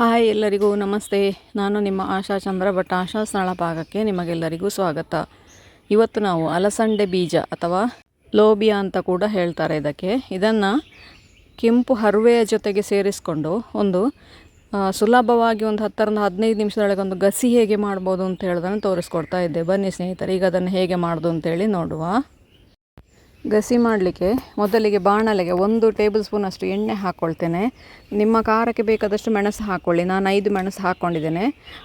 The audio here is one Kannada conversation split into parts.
ಹಾಯ್ ಎಲ್ಲರಿಗೂ ನಮಸ್ತೆ. ನಾನು ನಿಮ್ಮ ಆಶಾ ಚಂದ್ರ ಭಟ್. ಆಶಾ ಸ್ನಳ ಭಾಗಕ್ಕೆ ನಿಮಗೆಲ್ಲರಿಗೂ ಸ್ವಾಗತ. ಇವತ್ತು ನಾವು ಅಲಸಂಡೆ ಬೀಜ ಅಥವಾ ಲೋಬಿಯಾ ಅಂತ ಕೂಡ ಹೇಳ್ತಾರೆ ಇದಕ್ಕೆ. ಇದನ್ನು ಕೆಂಪು ಹರುವೆಯ ಜೊತೆಗೆ ಸೇರಿಸಿಕೊಂಡು ಒಂದು ಸುಲಭವಾಗಿ ಒಂದು ಹತ್ತರಿಂದ ಹದಿನೈದು ನಿಮಿಷದೊಳಗೆ ಒಂದು ಗಸಿ ಹೇಗೆ ಮಾಡ್ಬೋದು ಅಂತ ಹೇಳೋದನ್ನು ತೋರಿಸ್ಕೊಡ್ತಾ ಇದ್ದೆ. ಬನ್ನಿ ಸ್ನೇಹಿತರೆ, ಈಗ ಅದನ್ನು ಹೇಗೆ ಮಾಡೋದು ಅಂತೇಳಿ ನೋಡುವ. ಗಸಿ ಮಾಡಲಿಕ್ಕೆ ಮೊದಲಿಗೆ ಬಾಣಲೆಗೆ ಒಂದು ಟೇಬಲ್ ಸ್ಪೂನಷ್ಟು ಎಣ್ಣೆ ಹಾಕ್ಕೊಳ್ತೇನೆ ನಿಮ್ಮ ಖಾರಕ್ಕೆ ಬೇಕಾದಷ್ಟು ಮೆಣಸು ಹಾಕ್ಕೊಳ್ಳಿ ನಾನು ಐದು ಮೆಣಸು ಹಾಕ್ಕೊಂಡಿದ್ದೇನೆ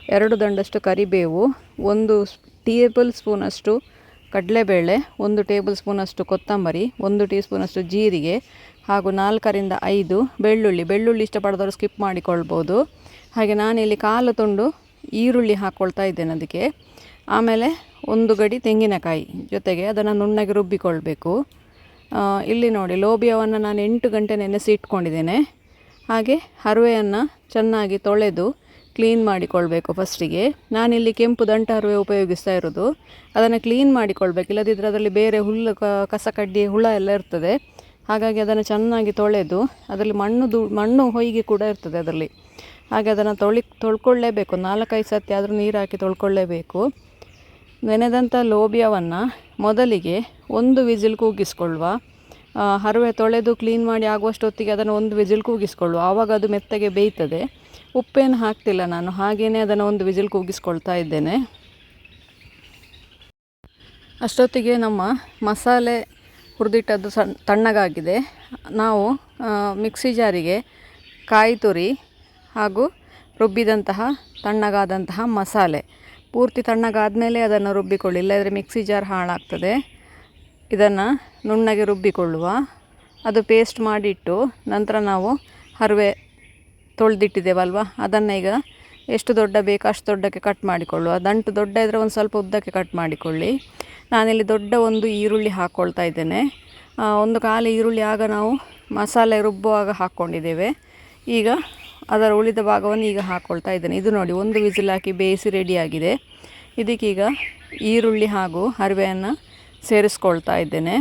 ಎರಡು ದಂಡಷ್ಟು ಕರಿಬೇವು, ಒಂದು ಟೇಬಲ್ ಸ್ಪೂನಷ್ಟು ಕಡಲೆಬೇಳೆ, ಒಂದು ಟೇಬಲ್ ಸ್ಪೂನಷ್ಟು ಕೊತ್ತಂಬರಿ, ಒಂದು ಟೀ ಸ್ಪೂನಷ್ಟು ಜೀರಿಗೆ ಹಾಗೂ ನಾಲ್ಕರಿಂದ ಐದು ಬೆಳ್ಳುಳ್ಳಿ. ಬೆಳ್ಳುಳ್ಳಿ ಇಷ್ಟಪಡದವರು ಸ್ಕಿಪ್ ಮಾಡಿಕೊಳ್ಬೋದು. ಹಾಗೆ ನಾನಿಲ್ಲಿ ಕಾಲು ತುಂಡು ಈರುಳ್ಳಿ ಹಾಕ್ಕೊಳ್ತಾ ಇದ್ದೇನೆ ಅದಕ್ಕೆ. ಆಮೇಲೆ ಒಂದು ಗಡಿ ತೆಂಗಿನಕಾಯಿ ಜೊತೆಗೆ ಅದನ್ನು ನುಣ್ಣಗೆ ರುಬ್ಬಿಕೊಳ್ಬೇಕು. ಇಲ್ಲಿ ನೋಡಿ, ಲೋಬಿಯವನ್ನು ನಾನು ಎಂಟು ಗಂಟೆ ನೆನೆಸಿ ಇಟ್ಕೊಂಡಿದ್ದೇನೆ. ಹಾಗೆ ಹರುವೆಯನ್ನು ಚೆನ್ನಾಗಿ ತೊಳೆದು ಕ್ಲೀನ್ ಮಾಡಿಕೊಳ್ಬೇಕು ಫಸ್ಟಿಗೆ. ನಾನಿಲ್ಲಿ ಕೆಂಪು ದಂಟ ಹರುವೆ ಉಪಯೋಗಿಸ್ತಾ ಇರೋದು. ಅದನ್ನು ಕ್ಲೀನ್ ಮಾಡಿಕೊಳ್ಬೇಕು. ಇಲ್ಲದಿದ್ದರೆ ಅದರಲ್ಲಿ ಬೇರೆ ಹುಲ್ಲು ಕಸ ಕಡ್ಡಿ, ಹುಳ ಎಲ್ಲ ಇರ್ತದೆ. ಹಾಗಾಗಿ ಅದನ್ನು ಚೆನ್ನಾಗಿ ತೊಳೆದು ಅದರಲ್ಲಿ ಮಣ್ಣು ದು, ಮಣ್ಣು ಹೊಯ್ಗೆ ಕೂಡ ಇರ್ತದೆ ಅದರಲ್ಲಿ. ಹಾಗೆ ಅದನ್ನು ತೊಳಿ, ತೊಳ್ಕೊಳ್ಳೇಬೇಕು. ನಾಲ್ಕೈದು ಸತಿ ಆದರೂ ನೀರು ಹಾಕಿ ತೊಳ್ಕೊಳ್ಳೇಬೇಕು. ನೆನೆದಂಥ ಲೋಬಿಯವನ್ನು ಮೊದಲಿಗೆ ಒಂದು ವಿಸಿಲ್ ಕೂಗಿಸ್ಕೊಳ್ಳುವ ಹರವೆ ತೊಳೆದು ಕ್ಲೀನ್ ಮಾಡಿ ಆಗುವಷ್ಟೊತ್ತಿಗೆ ಅದನ್ನು ಒಂದು ವಿಸಿಲ್ ಕೂಗಿಸ್ಕೊಳ್ಳುವ ಆವಾಗ ಅದು ಮೆತ್ತಗೆ ಬೇಯ್ತದೆ. ಉಪ್ಪೇನು ಹಾಕ್ತಿಲ್ಲ ನಾನು ಹಾಗೆಯೇ ಅದನ್ನು ಒಂದು ವಿಸಿಲ್ ಕೂಗಿಸ್ಕೊಳ್ತಾ ಇದ್ದೇನೆ. ಅಷ್ಟೊತ್ತಿಗೆ ನಮ್ಮ ಮಸಾಲೆ ಹುರಿದಿಟ್ಟದ್ದು ಸಣ್ಣ ತಣ್ಣಗಾಗಿದೆ. ನಾವು ಮಿಕ್ಸಿ ಜಾರಿಗೆ ಕಾಯಿ ತುರಿ ಹಾಗೂ ರುಬ್ಬಿದಂತಹ ತಣ್ಣಗಾದಂತಹ ಮಸಾಲೆ ಪೂರ್ತಿ ತಣ್ಣಗಾದ ಅದನ್ನು ರುಬ್ಬಿಕೊಳ್ಳಿ, ಇಲ್ಲದ್ರೆ ಮಿಕ್ಸಿ ಜಾರ್ ಹಾಳಾಗ್ತದೆ. ಇದನ್ನು ನುಣ್ಣಗೆ ರುಬ್ಬಿಕೊಳ್ಳುವ. ಅದು ಪೇಸ್ಟ್ ಮಾಡಿಟ್ಟು ನಂತರ ನಾವು ಹರಿವೆ ತೊಳೆದಿಟ್ಟಿದ್ದೇವಲ್ವ, ಅದನ್ನು ಈಗ ಎಷ್ಟು ದೊಡ್ಡ ಬೇಕು ಅಷ್ಟು ದೊಡ್ಡಕ್ಕೆ ಕಟ್ ಮಾಡಿಕೊಳ್ಳುವ. ದಂಟು ದೊಡ್ಡ ಇದ್ದರೆ ಒಂದು ಸ್ವಲ್ಪ ಉದ್ದಕ್ಕೆ ಕಟ್ ಮಾಡಿಕೊಳ್ಳಿ. ನಾನಿಲ್ಲಿ ದೊಡ್ಡ ಒಂದು ಈರುಳ್ಳಿ ಹಾಕ್ಕೊಳ್ತಾ ಇದ್ದೇನೆ. ಒಂದು ಕಾಲು ಈರುಳ್ಳಿ ಆಗ ನಾವು ಮಸಾಲೆ ರುಬ್ಬುವಾಗ ಹಾಕ್ಕೊಂಡಿದ್ದೇವೆ ಈಗ ಅದರ ಉಳಿದ ಭಾಗವನ್ನು ಈಗ ಹಾಕ್ಕೊಳ್ತಾ ಇದ್ದೇನೆ. ಇದು ನೋಡಿ, ಒಂದು ವಿಸಿಲ್ ಹಾಕಿ ಬೇಯಿಸಿ ರೆಡಿಯಾಗಿದೆ ಇದಕ್ಕೀಗ ಈರುಳ್ಳಿ ಹಾಗೂ ಹರಿವೆಯನ್ನು ಸೇರಿಸ್ಕೊಳ್ತಾ ಇದ್ದೇನೆ.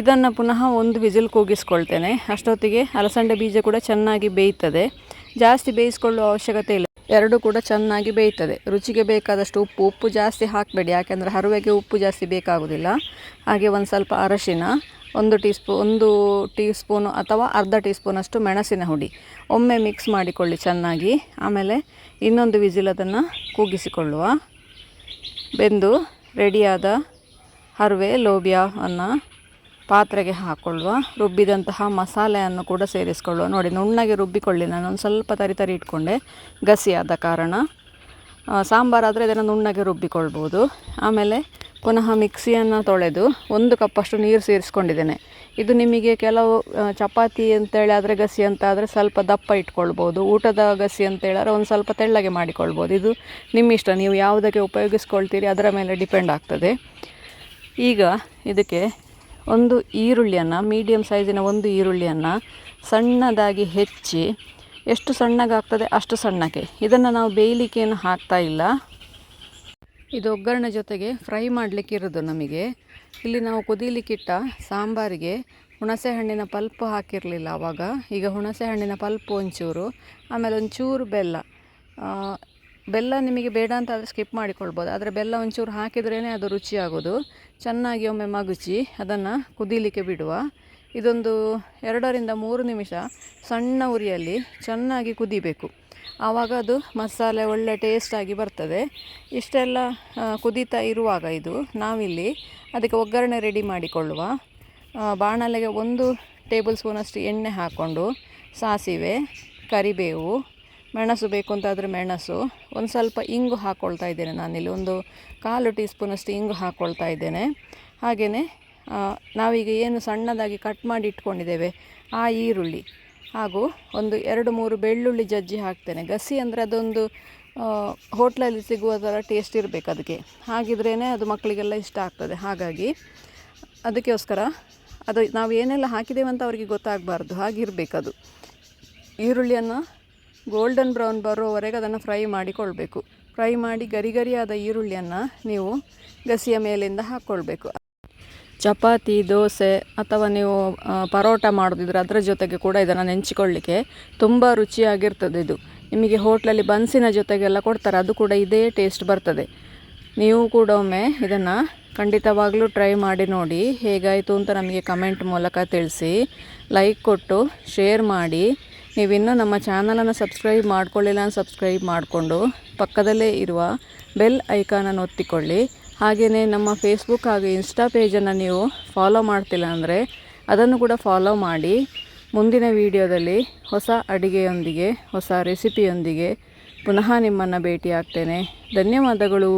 ಇದನ್ನು ಪುನಃ ಒಂದು ವಿಸಿಲ್ ಕೂಗಿಸ್ಕೊಳ್ತೇನೆ. ಅಷ್ಟೊತ್ತಿಗೆ ಅಲಸಂಡೆ ಬೀಜ ಕೂಡ ಚೆನ್ನಾಗಿ ಬೇಯ್ತದೆ. ಜಾಸ್ತಿ ಬೇಯಿಸ್ಕೊಳ್ಳುವ ಅವಶ್ಯಕತೆ ಇಲ್ಲ. ಎರಡೂ ಕೂಡ ಚೆನ್ನಾಗಿ ಬೇಯ್ತದೆ. ರುಚಿಗೆ ಬೇಕಾದಷ್ಟು ಉಪ್ಪು. ಉಪ್ಪು ಜಾಸ್ತಿ ಹಾಕಬೇಡಿ, ಯಾಕೆಂದರೆ ಹರುವೆಗೆ ಉಪ್ಪು ಜಾಸ್ತಿ ಬೇಕಾಗೋದಿಲ್ಲ. ಹಾಗೆ ಒಂದು ಸ್ವಲ್ಪ ಅರಶಿನ ಒಂದು ಟೀ ಸ್ಪೂ ಒಂದು ಟೀ ಸ್ಪೂನು ಅಥವಾ ಅರ್ಧ ಟೀ ಸ್ಪೂನಷ್ಟು ಮೆಣಸಿನ ಹುಡಿ. ಒಮ್ಮೆ ಮಿಕ್ಸ್ ಮಾಡಿಕೊಳ್ಳಿ ಚೆನ್ನಾಗಿ. ಆಮೇಲೆ ಇನ್ನೊಂದು ವಿಜಿಲ್ ಅದನ್ನು ಕೂಗಿಸಿಕೊಳ್ಳುವ. ಬೆಂದು ರೆಡಿಯಾದ ಹರವೆ ಲೋಬಿಯಾವನ್ನು ಪಾತ್ರೆಗೆ ಹಾಕ್ಕೊಳ್ಳುವ ರುಬ್ಬಿದಂತಹ ಮಸಾಲೆಯನ್ನು ಕೂಡ ಸೇರಿಸಿಕೊಳ್ಳುವ. ನೋಡಿ, ನುಣ್ಣಗೆ ರುಬ್ಬಿಕೊಳ್ಳಿ. ನಾನು ಒಂದು ಸ್ವಲ್ಪ ತರಿ ತರಿ ಇಟ್ಕೊಂಡೆ. ಗಸಿಯಾದ ಕಾರಣ. ಸಾಂಬಾರಾದರೆ ಇದನ್ನು ನುಣ್ಣಗೆ ರುಬ್ಬಿಕೊಳ್ಬೋದು. ಆಮೇಲೆ ಪುನಃ ಮಿಕ್ಸಿಯನ್ನು ತೊಳೆದು ಒಂದು ಕಪ್ಪಷ್ಟು ನೀರು ಸೇರಿಸ್ಕೊಂಡಿದ್ದೇನೆ. ಇದು ನಿಮಗೆ ಕೆಲವು ಚಪಾತಿ ಅಂತೇಳಿ ಆದರೆ ಗಸಿ ಅಂತ ಆದರೆ ಸ್ವಲ್ಪ ದಪ್ಪ ಇಟ್ಕೊಳ್ಬೋದು. ಊಟದ ಗಸಿ ಅಂತ ಹೇಳಿದ್ರೆ ಒಂದು ಸ್ವಲ್ಪ ತೆಳ್ಳಗೆ ಮಾಡಿಕೊಳ್ಬೋದು. ಇದು ನಿಮ್ಮ ಇಷ್ಟ. ನೀವು ಯಾವುದಕ್ಕೆ ಉಪಯೋಗಿಸ್ಕೊಳ್ತೀರಿ ಅದರ ಮೇಲೆ ಡಿಪೆಂಡ್ ಆಗ್ತದೆ. ಈಗ ಇದಕ್ಕೆ ಒಂದು ಈರುಳ್ಳಿಯನ್ನು ಮೀಡಿಯಮ್ ಸೈಜಿನ ಒಂದು ಈರುಳ್ಳಿಯನ್ನು ಸಣ್ಣದಾಗಿ ಹೆಚ್ಚಿ ಎಷ್ಟು ಸಣ್ಣಗಾಗ್ತದೆ ಅಷ್ಟು ಸಣ್ಣಕ್ಕೆ ಇದನ್ನು ನಾವು ಬೇಯಲಿಕ್ಕೆ ಏನು ಹಾಕ್ತಾ ಇಲ್ಲ. ಇದು ಒಗ್ಗರಣೆ ಜೊತೆಗೆ ಫ್ರೈ ಮಾಡಲಿಕ್ಕೆ ಇರೋದು ನಮಗೆ. ಇಲ್ಲಿ ನಾವು ಕುದೀಲಿಕ್ಕಿಟ್ಟ ಸಾಂಬಾರಿಗೆ ಹುಣಸೆ ಹಣ್ಣಿನ ಪಲ್ಪ್ ಹಾಕಿರಲಿಲ್ಲ ಆವಾಗ ಈಗ ಹುಣಸೆ ಹಣ್ಣಿನ ಪಲ್ಪ್ ಒಂಚೂರು, ಆಮೇಲೆ ಒಂಚೂರು ಬೆಲ್ಲ. ಬೆಲ್ಲ ನಿಮಗೆ ಬೇಡ ಅಂತ ಆದರೆ ಸ್ಕಿಪ್ ಮಾಡಿಕೊಳ್ಬೋದು. ಆದರೆ ಬೆಲ್ಲ ಒಂಚೂರು ಹಾಕಿದ್ರೇ ಅದು ರುಚಿಯಾಗೋದು. ಚೆನ್ನಾಗಿ ಒಮ್ಮೆ ಮಗುಚಿ ಅದನ್ನು ಕುದೀಲಿಕ್ಕೆ ಬಿಡುವ. ಇದೊಂದು ಎರಡರಿಂದ ಮೂರು ನಿಮಿಷ ಸಣ್ಣ ಉರಿಯಲ್ಲಿ ಚೆನ್ನಾಗಿ ಕುದಿಬೇಕು. ಆವಾಗ ಅದು ಮಸಾಲೆ ಒಳ್ಳೆ ಟೇಸ್ಟಾಗಿ ಬರ್ತದೆ. ಇಷ್ಟೆಲ್ಲ ಕುದೀತಾ ಇರುವಾಗ ಇದು ನಾವಿಲ್ಲಿ ಅದಕ್ಕೆ ಒಗ್ಗರಣೆ ರೆಡಿ ಮಾಡಿಕೊಳ್ಳುವ. ಬಾಣಲೆಗೆ ಒಂದು ಟೇಬಲ್ ಸ್ಪೂನಷ್ಟು ಎಣ್ಣೆ ಹಾಕ್ಕೊಂಡು ಸಾಸಿವೆ, ಕರಿಬೇವು, ಮೆಣಸು ಬೇಕು ಅಂತಾದರೆ ಮೆಣಸು, ಒಂದು ಸ್ವಲ್ಪ ಇಂಗು ಹಾಕ್ಕೊಳ್ತಾ ಇದ್ದೇನೆ ನಾನಿಲ್ಲಿ. ಒಂದು ಕಾಲು ಟೀ ಸ್ಪೂನಷ್ಟು ಇಂಗು ಹಾಕ್ಕೊಳ್ತಾ ಇದ್ದೇನೆ. ಹಾಗೆಯೇ ನಾವೀಗ ಏನು ಸಣ್ಣದಾಗಿ ಕಟ್ ಮಾಡಿ ಇಟ್ಕೊಂಡಿದ್ದೇವೆ, ಆ ಈರುಳ್ಳಿ. ಹಾಗೂ ಒಂದು ಎರಡು ಮೂರು ಬೆಳ್ಳುಳ್ಳಿ ಜಜ್ಜಿ ಹಾಕ್ತೇನೆ. ಗಸಿ ಅಂದರೆ ಅದೊಂದು ಹೋಟ್ಲಲ್ಲಿ ಸಿಗುವ ಥರ ಟೇಸ್ಟ್ ಇರಬೇಕು ಅದಕ್ಕೆ. ಹಾಗಿದ್ರೇ ಅದು ಮಕ್ಕಳಿಗೆಲ್ಲ ಇಷ್ಟ ಆಗ್ತದೆ. ಹಾಗಾಗಿ ಅದಕ್ಕೋಸ್ಕರ ಅದು ನಾವು ಏನೆಲ್ಲ ಹಾಕಿದ್ದೇವೆ ಅಂತ ಅವರಿಗೆ ಗೊತ್ತಾಗಬಾರ್ದು. ಹಾಗಿರಬೇಕದು. ಈರುಳ್ಳಿಯನ್ನು ಗೋಲ್ಡನ್ ಬ್ರೌನ್ ಬರೋವರೆಗೆ ಅದನ್ನು ಫ್ರೈ ಮಾಡಿಕೊಳ್ಬೇಕು. ಫ್ರೈ ಮಾಡಿ ಗರಿ ಗರಿಯಾದ ಈರುಳ್ಳಿಯನ್ನು ನೀವು ಗಸಿಯ ಮೇಲಿಂದ ಹಾಕ್ಕೊಳ್ಬೇಕು. ಚಪಾತಿ, ದೋಸೆ ಅಥವಾ ನೀವು ಪರೋಟ ಮಾಡೋದಿದ್ರೆ ಅದರ ಜೊತೆಗೆ ಕೂಡ ಇದನ್ನು ನೆಂಚಿಕೊಳ್ಳಿಕ್ಕೆ ತುಂಬ ರುಚಿಯಾಗಿರ್ತದೆ ಇದು. ನಿಮಗೆ ಹೋಟ್ಲಲ್ಲಿ ಬನ್ಸಿನ ಜೊತೆಗೆಲ್ಲ ಕೊಡ್ತಾರೆ, ಅದು ಕೂಡ ಇದೇ ಟೇಸ್ಟ್ ಬರ್ತದೆ. ನೀವು ಕೂಡ ಒಮ್ಮೆ ಇದನ್ನು ಖಂಡಿತವಾಗಲೂ ಟ್ರೈ ಮಾಡಿ ನೋಡಿ, ಹೇಗಾಯಿತು ಅಂತ ನಮಗೆ ಕಮೆಂಟ್ ಮೂಲಕ ತಿಳಿಸಿ ಲೈಕ್ ಕೊಟ್ಟು ಶೇರ್ ಮಾಡಿ. ನೀವಿನ್ನೂ ನಮ್ಮ ಚಾನಲನ್ನು ಸಬ್ಸ್ಕ್ರೈಬ್ ಮಾಡ್ಕೊಳ್ಳಿಲ್ಲ ಸಬ್ಸ್ಕ್ರೈಬ್ ಮಾಡಿಕೊಂಡು, ಪಕ್ಕದಲ್ಲೇ ಇರುವ ಬೆಲ್ ಐಕಾನನ್ನು ಒತ್ತಿಕೊಳ್ಳಿ. ಹಾಗೆಯೇ ನಮ್ಮ ಫೇಸ್ಬುಕ್ ಹಾಗೂ ಇನ್ಸ್ಟಾ ಪೇಜನ್ನು ನೀವು ಫಾಲೋ ಮಾಡ್ತಿಲ್ಲ ಅಂದರೆ ಅದನ್ನು ಕೂಡ ಫಾಲೋ ಮಾಡಿ. ಮುಂದಿನ ವಿಡಿಯೋದಲ್ಲಿ ಹೊಸ ಅಡಿಗೆಯೊಂದಿಗೆ, ಹೊಸ ರೆಸಿಪಿಯೊಂದಿಗೆ ಪುನಃ ನಿಮ್ಮನ್ನು ಭೇಟಿಯಾಗ್ತೇನೆ. ಧನ್ಯವಾದಗಳು.